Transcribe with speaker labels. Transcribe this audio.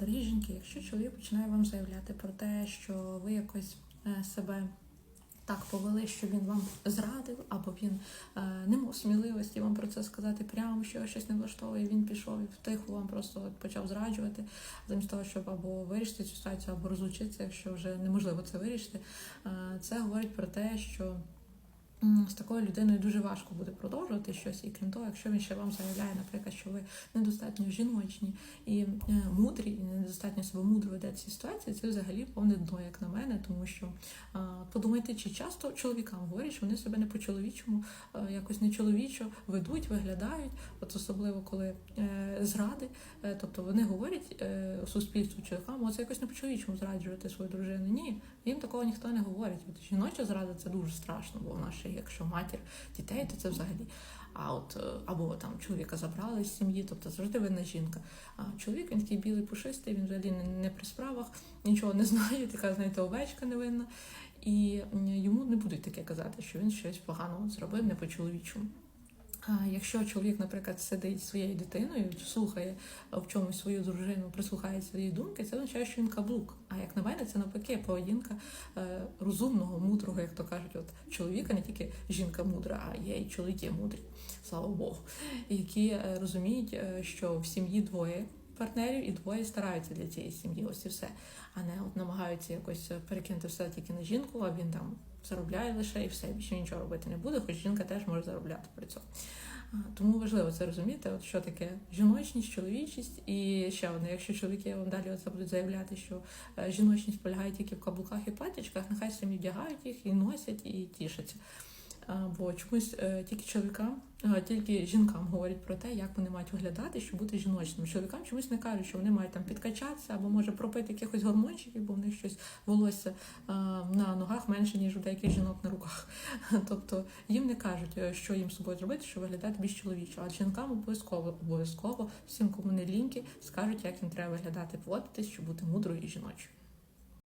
Speaker 1: Дорогі жінки, якщо чоловік починає вам заявляти про те, що ви якось е, себе так повели, що він вам зрадив, або він е, не мав сміливості вам про це сказати прямо, що щось не влаштовує, він пішов і втиху вам просто почав зраджувати, замість того, щоб або вирішити цю ситуацію, або розлучитися, якщо вже неможливо це вирішити. Е, Це говорить про те, що з такою людиною дуже важко буде продовжувати щось, і крім того, якщо він ще вам заявляє, наприклад, що ви недостатньо жіночні і е, мудрі, і недостатньо себе мудро ведете ці ситуації, це взагалі повне дно, як на мене, тому що подумайте, чи часто чоловікам говорять, що вони себе не по-чоловічому, е, якось не чоловічо ведуть, виглядають, от особливо коли е, зради, тобто вони говорять суспільству чоловікам, оце якось не по-чоловічому зраджувати свою дружину. Ні, їм такого ніхто не говорить. От жіноча зрада це дуже страшно, бо в ще якщо матір дітей, то це взагалі. А от е, або там чоловіка забрали з сім'ї, тобто завжди винна жінка. А чоловік він такий білий пушистий, він взагалі не, при справах, нічого не знає, така, знаєте, овечка невинна. І йому не будуть таке казати, що він щось погано зробив, не по-чоловічому. А якщо чоловік, наприклад, сидить своєю дитиною, слухає в чомусь свою дружину, прислухається її думки, це означає, що він каблук. А як на мене, це навпаки поведінка е, розумного, мудрого, як то кажуть, от чоловіка, не тільки жінка мудра, а є і чоловіки мудрі, слава Богу, які е, розуміють, е, що в сім'ї двоє. Партнерів і двоє стараються для цієї сім'ї, ось і все, а не от намагаються якось перекинути все тільки на жінку, а він там заробляє лише і все, більше нічого робити не буде, хоч жінка теж може заробляти при цьому. Тому важливо це розуміти, от що таке жіночність, чоловічність. І ще одне, якщо чоловіки вам далі оце будуть заявляти, що е, жіночність полягає тільки в каблуках і платічках, нехай самі вдягають їх і носять, і тішаться. А, Бо чомусь е, тільки чоловікам, тільки жінкам говорять про те, як вони мають виглядати, щоб бути жіночними. Чоловікам чомусь не кажуть, що вони мають там підкачатися або може пропити якихось гормончиків, бо в них щось волосся на ногах менше, ніж у деяких жінок на руках. Тобто їм не кажуть, е, що їм з собою зробити, щоб виглядати більш чоловічо. А жінкам обов'язково обов'язково всім, кому не ліньки, скажуть, як їм треба виглядати, поводитись, щоб бути мудрою і жіночою.